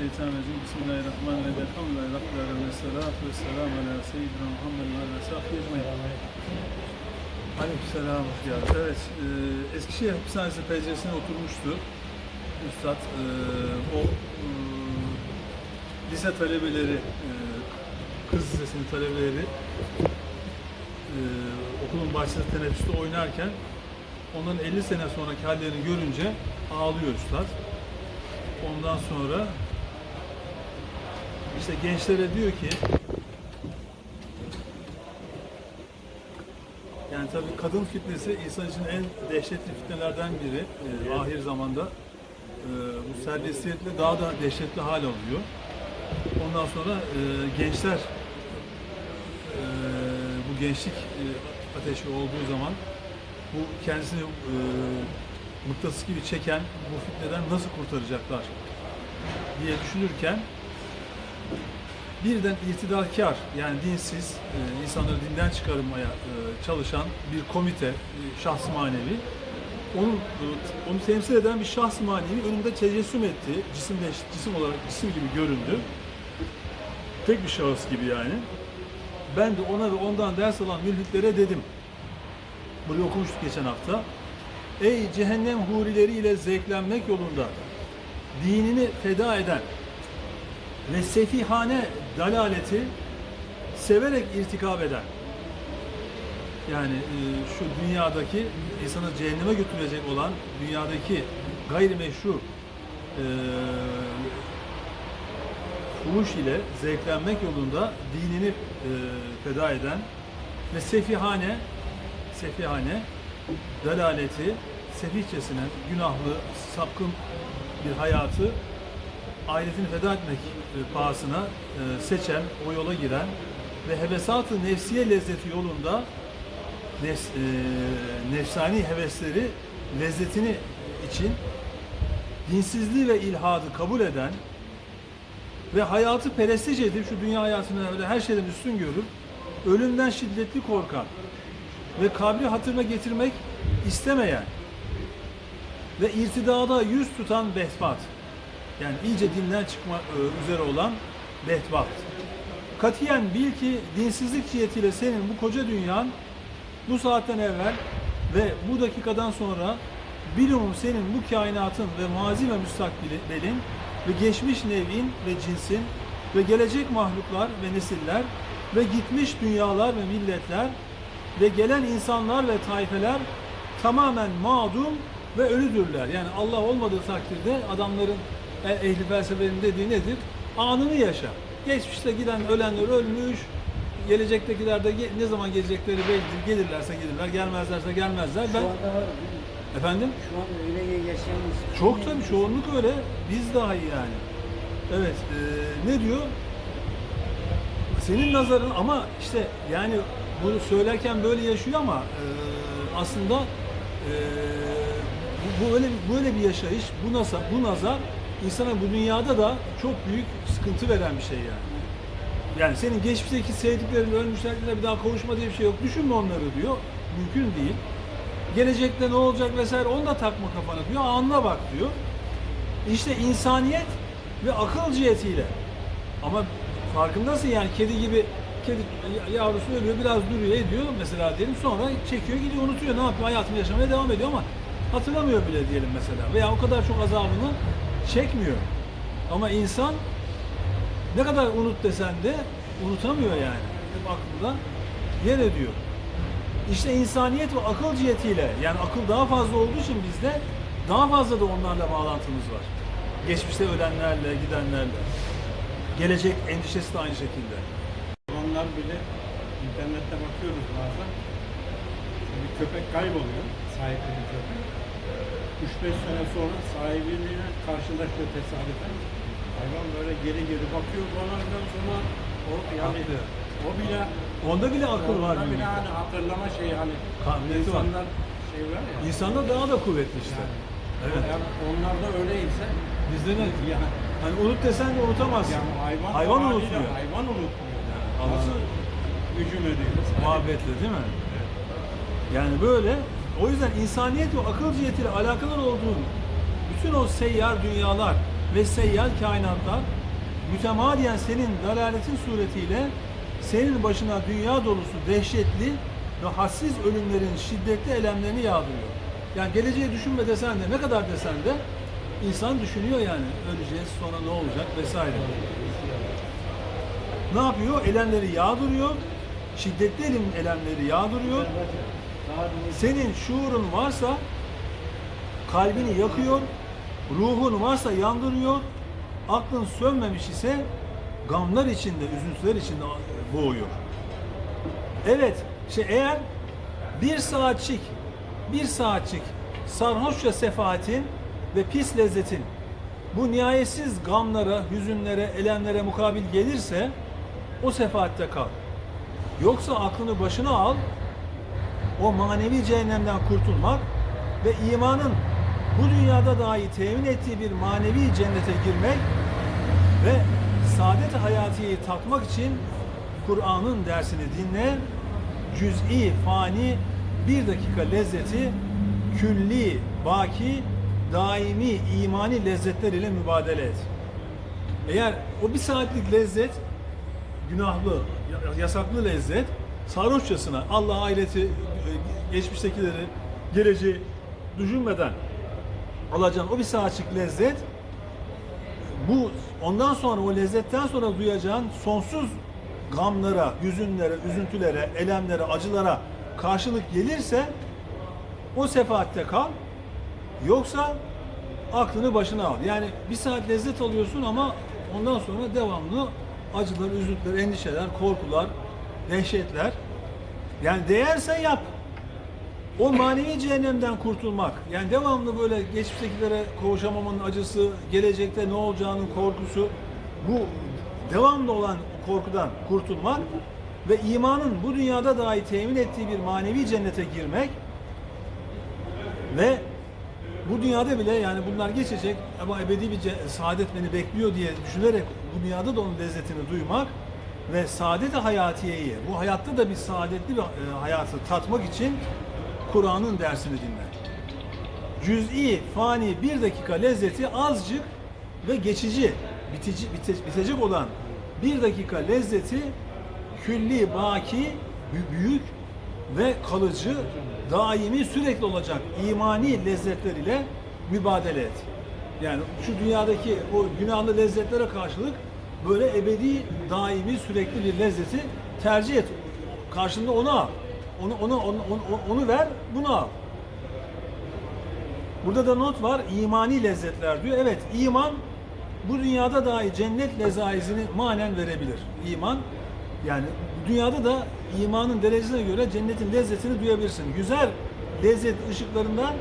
Mineşşeytanirracim. Bismillahirrahmanirrahim. Elhamdülillahi Rabbil alemin. Salatu ve selamu ala seyyidina Muhammed ve ala sahbihi ecmaîn. Aleykümselam. Evet, e, Eskişehir Hapishanesi penceresine oturmuştu. Üstad, e, o e, lise talebeleri, e, kız lisesinin talebeleri e, okulun bahçesinde teneffüste oynarken onların 50 sene sonraki hallerini görünce ağlıyor Üstad. Ondan sonra işte gençlere diyor ki yani tabii kadın fitnesi insan için en dehşetli fitnelerden biri e, ahir zamanda. E, bu serbestiyetle daha da dehşetli hal alıyor. Ondan sonra e, gençler e, bu gençlik e, ateşi olduğu zaman bu kendisini e, mıknatıs gibi çeken bu fitneden nasıl kurtaracaklar diye düşünürken birden irtidalkar yani dinsiz e, insanları dinden çıkarmaya e, çalışan bir komite, e, şahs manevi onu onu temsil eden bir şahs manevi önünde tecessüm etti. Cisimleş, cisim olarak cisim gibi göründü. Tek bir şahıs gibi yani. Ben de ona ve ondan ders alan mülhitlere dedim. Burayı okumuştuk geçen hafta. Ey cehennem hurileriyle zevklenmek yolunda dinini feda eden ve sefihane dalaleti severek irtikab eden yani e, şu dünyadaki insanı cehenneme götürecek olan dünyadaki gayrimeşru e, fuhuş ile zevklenmek yolunda dinini e, feda eden ve sefihane sefihane dalaleti sefihçesine günahlı sapkın bir hayatı ahiretini feda etmek e, pahasına e, seçen, o yola giren ve hevesat-ı nefsiye lezzeti yolunda nefs, e, nefsani hevesleri lezzetini için dinsizliği ve ilhadı kabul eden ve hayatı perestiş edip şu dünya hayatını öyle her şeyden üstün görüp ölümden şiddetli korkan ve kabri hatırına getirmek istemeyen ve irtidada yüz tutan behbat yani iyice dinden çıkma e, üzere olan behbat. Katiyen bil ki dinsizlik cihetiyle senin bu koca dünyan bu saatten evvel ve bu dakikadan sonra bilumum senin bu kainatın ve mazi ve müstakbilin ve geçmiş nevin ve cinsin ve gelecek mahluklar ve nesiller ve gitmiş dünyalar ve milletler ve gelen insanlar ve tayfeler tamamen mağdum ve ölüdürler. Yani Allah olmadığı takdirde adamların ehli felsefenin dediği nedir? Anını yaşa. Geçmişte giden ölenler ölmüş, gelecektekiler de ne zaman gelecekleri bellidir. Gelirlerse gelirler, gelmezlerse gelmezler. Şu Ben anda değil mi? efendim Şu an öyle yaşayan çok tabii çoğunluk öyle. Biz dahi yani. Evet. e, ne diyor? Senin nazarın ama işte yani bunu söylerken böyle yaşıyor ama e, aslında e, bu, bu öyle böyle bir yaşayış, bu nazar, bu nazar insana bu dünyada da çok büyük sıkıntı veren bir şey yani. Yani senin geçmişteki sevdiklerin ölmüşlerle bir daha kavuşma diye bir şey yok. Düşünme onları diyor. Mümkün değil. Gelecekte ne olacak vesaire onu da takma kafana diyor. Anla bak diyor. İşte insaniyet ve akıl cihetiyle. Ama farkındasın yani kedi gibi kedi yavrusu ölüyor biraz duruyor ediyor mesela diyelim sonra çekiyor gidiyor unutuyor ne yapıyor hayatını yaşamaya devam ediyor ama hatırlamıyor bile diyelim mesela veya o kadar çok azabını çekmiyor. Ama insan ne kadar unut desen de unutamıyor yani. Hep aklında yer ediyor. İşte insaniyet ve akıl cihetiyle yani akıl daha fazla olduğu için bizde daha fazla da onlarla bağlantımız var. Geçmişte ölenlerle, gidenlerle. Gelecek endişesi de aynı şekilde. Onlar bile internette bakıyoruz bazen. Bir köpek kayboluyor, köpek. 3-5 sene sonra sahibiyle karşılaşıyor tesadüfen. Hayvan böyle geri geri bakıyor bana ondan sonra o yani Haklı. o bile Onda bile akıl var. onda bile büyük. hani hatırlama şeyi hani Kabiliyeti var. insanlar şey var ya. İnsanda daha da kuvvetli işte. Evet. Eğer onlar da öyleyse Bizde ne? yani, Hani unut desen de unutamazsın. yani hayvan, Hayvan haliyle unutmuyor. Hayvan unutmuyor. Allah. Nasıl hücum ediyor? Muhabbetle değil mi? Yani böyle o yüzden insaniyet ve akıl cihetiyle alakalı olduğu bütün o seyyar dünyalar ve seyyal kainatlar mütemadiyen senin dalaletin suretiyle senin başına dünya dolusu dehşetli ve hassiz ölümlerin şiddetli elemlerini yağdırıyor. Yani geleceği düşünme desen de ne kadar desen de insan düşünüyor yani öleceğiz sonra ne olacak vesaire. Ne yapıyor? Elemleri yağdırıyor. Şiddetli elemleri yağdırıyor. Senin şuurun varsa kalbini yakıyor, ruhun varsa yandırıyor, aklın sönmemiş ise gamlar içinde, üzüntüler içinde boğuyor. Evet, işte eğer bir saatçik, bir saatçik sarhoşça sefaatin ve pis lezzetin bu nihayetsiz gamlara, hüzünlere, elemlere mukabil gelirse o sefaatte kal. Yoksa aklını başına al, o manevi cehennemden kurtulmak ve imanın bu dünyada dahi temin ettiği bir manevi cennete girmek ve saadet hayatiyeyi tatmak için Kur'an'ın dersini dinle, cüz'i, fani bir dakika lezzeti külli, baki, daimi, imani lezzetler ile mübadele et. Eğer o bir saatlik lezzet günahlı, yasaklı lezzet sarhoşçasına Allah ahireti, geçmiştekileri, geleceği düşünmeden alacağın o bir saatlik lezzet bu ondan sonra o lezzetten sonra duyacağın sonsuz gamlara, hüzünlere, üzüntülere, elemlere, acılara karşılık gelirse o sefaatte kal. Yoksa aklını başına al. Yani bir saat lezzet alıyorsun ama ondan sonra devamlı acılar, üzüntüler, endişeler, korkular, dehşetler. Yani değerse yap. O manevi cehennemden kurtulmak. Yani devamlı böyle geçmiştekilere kavuşamamanın acısı, gelecekte ne olacağının korkusu, bu devamlı olan korkudan kurtulmak ve imanın bu dünyada dahi temin ettiği bir manevi cennete girmek ve bu dünyada bile yani bunlar geçecek ama ebedi bir saadet beni bekliyor diye düşünerek bu dünyada da onun lezzetini duymak ve saadet hayatiyeyi, bu hayatta da bir saadetli bir e, hayatı tatmak için Kur'an'ın dersini dinle. Cüz'i, fani bir dakika lezzeti azıcık ve geçici, bitici, bite- bitecek olan bir dakika lezzeti külli, baki, bü- büyük ve kalıcı, daimi, sürekli olacak imani lezzetler ile mübadele et. Yani şu dünyadaki o günahlı lezzetlere karşılık böyle ebedi, daimi, sürekli bir lezzeti tercih et. Karşında onu al. Onu, onu, onu, onu, onu ver, bunu al. Burada da not var, imani lezzetler diyor. Evet, iman bu dünyada dahi cennet lezaizini manen verebilir. İman, yani dünyada da imanın derecesine göre cennetin lezzetini duyabilirsin. Güzel lezzet ışıklarından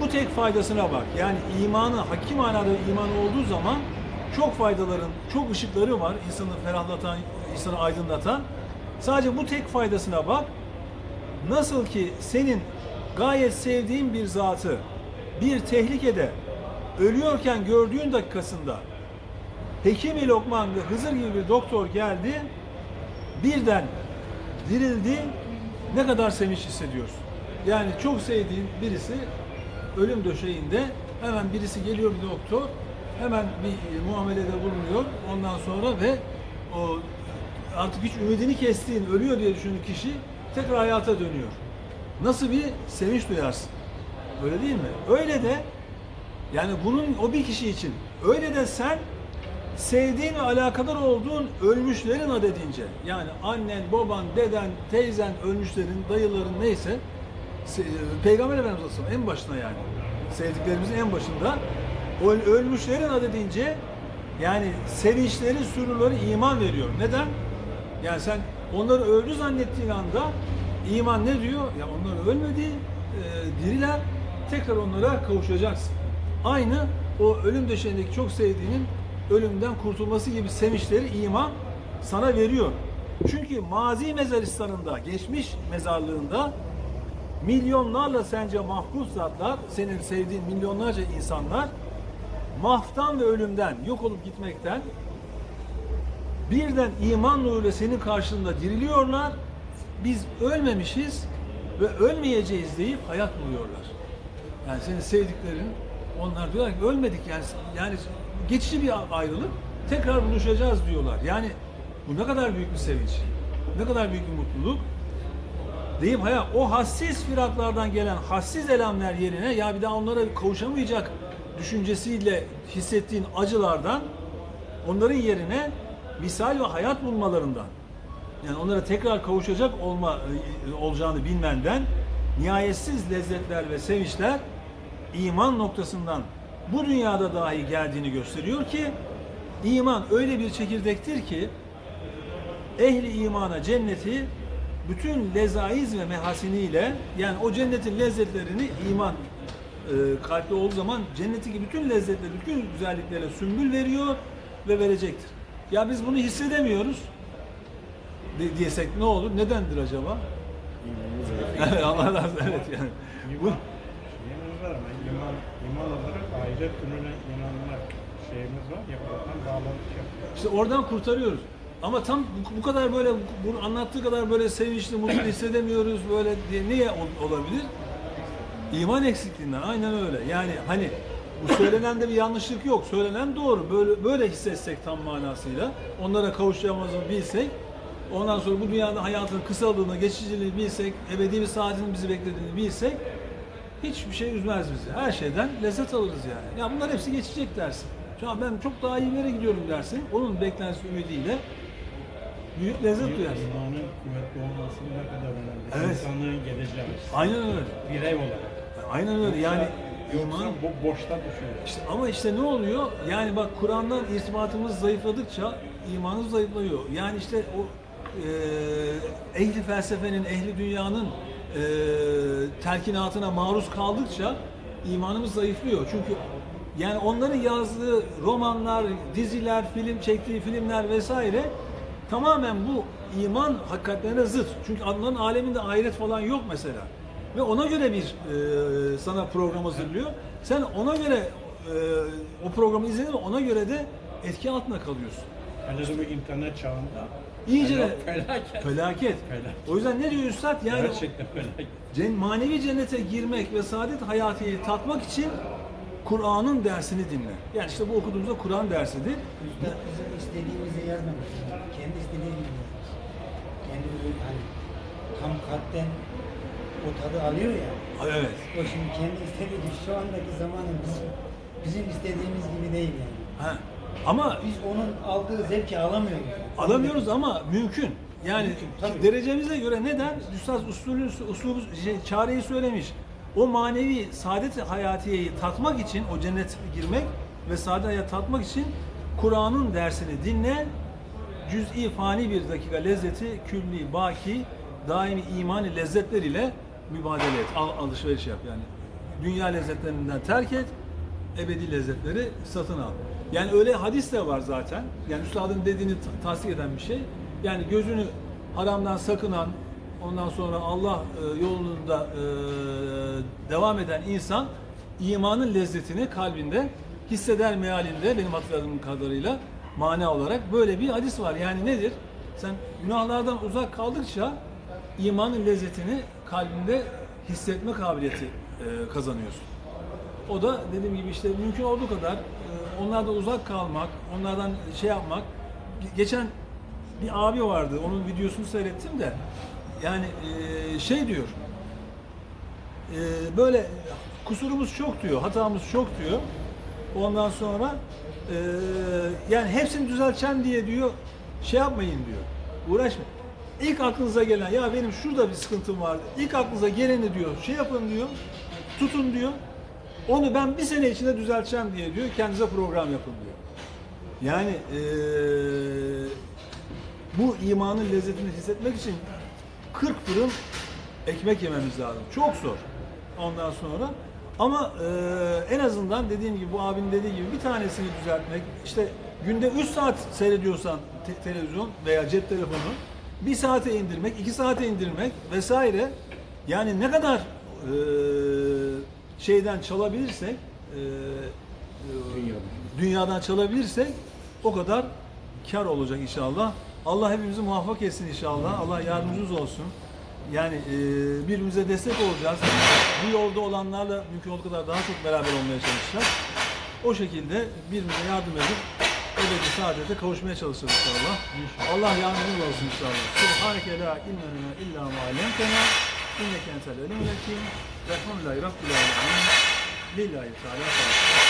bu tek faydasına bak. Yani imanı, hakiki manada iman olduğu zaman çok faydaların, çok ışıkları var. insanı ferahlatan, insanı aydınlatan. Sadece bu tek faydasına bak. Nasıl ki senin gayet sevdiğin bir zatı bir tehlikede ölüyorken gördüğün dakikasında Hekim-i Lokman ve Hızır gibi bir doktor geldi birden dirildi ne kadar sevinç hissediyorsun. Yani çok sevdiğin birisi ölüm döşeğinde hemen birisi geliyor bir doktor hemen bir e, muamelede bulunuyor ondan sonra ve o artık hiç ümidini kestiğin ölüyor diye düşündüğün kişi tekrar hayata dönüyor. Nasıl bir sevinç duyarsın? Öyle değil mi? Öyle de yani bunun o bir kişi için öyle de sen sevdiğin ve alakadar olduğun ölmüşlerin adedince yani annen, baban, deden, teyzen, ölmüşlerin, dayıların neyse se- Peygamber Efendimiz Aleyhisselam en başına yani sevdiklerimizin en başında ölmüşlerin adedince yani sevinçleri, sürurları iman veriyor. Neden? Yani sen onları öldü zannettiğin anda iman ne diyor? Ya onlar ölmedi, e, diriler. Tekrar onlara kavuşacaksın. Aynı o ölüm döşeğindeki çok sevdiğinin ölümden kurtulması gibi sevinçleri iman sana veriyor. Çünkü mazi mezaristanında, geçmiş mezarlığında milyonlarla sence mahpus zatlar, senin sevdiğin milyonlarca insanlar mahftan ve ölümden, yok olup gitmekten birden iman nuruyla senin karşında diriliyorlar. Biz ölmemişiz ve ölmeyeceğiz deyip hayat buluyorlar. Yani senin sevdiklerin onlar diyorlar ki ölmedik yani yani geçici bir ayrılık. Tekrar buluşacağız diyorlar. Yani bu ne kadar büyük bir sevinç. Ne kadar büyük bir mutluluk. Deyip haya o hassiz firaklardan gelen hassiz elemler yerine ya bir daha onlara kavuşamayacak düşüncesiyle hissettiğin acılardan onların yerine misal ve hayat bulmalarından yani onlara tekrar kavuşacak olma e, olacağını bilmenden nihayetsiz lezzetler ve sevinçler iman noktasından bu dünyada dahi geldiğini gösteriyor ki iman öyle bir çekirdektir ki ehli imana cenneti bütün lezaiz ve mehasiniyle yani o cennetin lezzetlerini iman e, kalpte olduğu zaman cennetteki bütün lezzetleri, bütün güzelliklere sümbül veriyor ve verecektir. Ya biz bunu hissedemiyoruz de- diyesek ne olur? Nedendir acaba? Allah razı. Evet yani. Bu, şeyimiz var ama iman, iman olarak ahiret gününe inanmak şeyimiz var ya oradan bağlantı yapıyor. İşte oradan kurtarıyoruz. Ama tam bu, bu kadar böyle bunu anlattığı kadar böyle sevinçli, mutlu hissedemiyoruz böyle diye niye ol- olabilir? İman eksikliğinden aynen öyle. Yani hani bu söylenende bir yanlışlık yok. Söylenen doğru. Böyle böyle hissetsek tam manasıyla, onlara kavuşacağımızı bilsek, ondan sonra bu dünyada hayatın kısalığını, geçiciliğini bilsek, ebedi bir saatin bizi beklediğini bilsek hiçbir şey üzmez bizi. Her şeyden lezzet alırız yani. Ya bunlar hepsi geçecek dersin. Şu an ben çok daha iyi bir yere gidiyorum dersin. Onun beklentisi ümidiyle büyük lezzet duyarsın. İmanın kuvvetli olması ne kadar önemli. Evet. İnsanlığın geleceği. Aynen öyle. Birey olarak. Aynen öyle. Yani Yoksa iman bu boşta düşüyor. İşte ama işte ne oluyor? Yani bak Kur'an'dan irtibatımız zayıfladıkça imanımız zayıflıyor. Yani işte o e, ehli felsefenin, ehli dünyanın e, telkinatına maruz kaldıkça imanımız zayıflıyor. Çünkü yani onların yazdığı romanlar, diziler, film çektiği filmler vesaire tamamen bu iman hakikatlerine zıt. Çünkü onların aleminde ahiret falan yok mesela. Ve ona göre bir e, sana program hazırlıyor. Sen ona göre e, o programı izledin ona göre de etki altında kalıyorsun. Hele de bu internet çağında İyice de felaket. felaket. Felaket. O yüzden ne diyor Üstad? Yani Gerçekten felaket. cen- manevi cennete girmek ve saadet hayatıyı tatmak için Kur'an'ın dersini dinle. Yani işte bu okuduğumuzda Kur'an dersidir. Üstad bizim istediğimizi yazmamış. Kendi istediği gibi yazmış. Kendi böyle hani tam kalpten o tadı alıyor ya. Evet. O şimdi kendi istediği gibi şu andaki zamanın bizim, bizim istediğimiz gibi değil yani. Ha. Ama Biz onun aldığı zevki alamıyoruz. Alamıyoruz ama mümkün. Yani Mümkün, tabii. derecemize göre neden? Üstad usulü, uslubu, şey, çareyi söylemiş. O manevi saadet hayatiyeyi tatmak için, o cennete girmek ve saadet hayat tatmak için Kur'an'ın dersini dinle. Cüz'i fani bir dakika lezzeti, külli, baki, daimi imani lezzetler ile mübadele et. Al, alışveriş yap yani. Dünya lezzetlerinden terk et, ebedi lezzetleri satın al. Yani öyle hadis de var zaten. Yani üstadın dediğini ta- tasdik eden bir şey. Yani gözünü haramdan sakınan, ondan sonra Allah e, yolunda e, devam eden insan imanın lezzetini kalbinde hisseder mealinde benim hatırladığım kadarıyla mana olarak böyle bir hadis var. Yani nedir? Sen günahlardan uzak kaldıkça imanın lezzetini kalbinde hissetme kabiliyeti e, kazanıyorsun. O da dediğim gibi işte mümkün olduğu kadar e, onlardan uzak kalmak, onlardan şey yapmak. Ge- Geçen bir abi vardı, onun videosunu seyrettim de yani e, şey diyor, e, böyle kusurumuz çok diyor, hatamız çok diyor. Ondan sonra e, yani hepsini düzelteceğim diye diyor, şey yapmayın diyor, uğraşmayın. İlk aklınıza gelen, ya benim şurada bir sıkıntım vardı. İlk aklınıza geleni diyor, şey yapın diyor, tutun diyor. Onu ben bir sene içinde düzelteceğim diye diyor, kendinize program yapın diyor. Yani eee, bu imanın lezzetini hissetmek için 40 fırın ekmek yememiz lazım. Çok zor. Ondan sonra ama eee, en azından dediğim gibi bu abinin dediği gibi bir tanesini düzeltmek. işte günde 3 saat seyrediyorsan te- televizyon veya cep telefonu bir saate indirmek, iki saate indirmek vesaire. Yani ne kadar eee, şeyden çalabilirsek eee, eee, dünyadan çalabilirsek o kadar kar olacak inşallah. Allah hepimizi muvaffak etsin inşallah. Allah yardımcımız olsun. Yani e, birbirimize destek olacağız. Bu yolda olanlarla mümkün olduğu kadar daha çok beraber olmaya çalışacağız. O şekilde birbirine yardım edip ebedi saadete kavuşmaya çalışırız inşallah. Allah yardımcımız olsun inşallah. Subhaneke la ilme lena illa ma allamtena inneke entel alimul hakim. Velhamdülillahi rabbil alamin. Lillahi teala.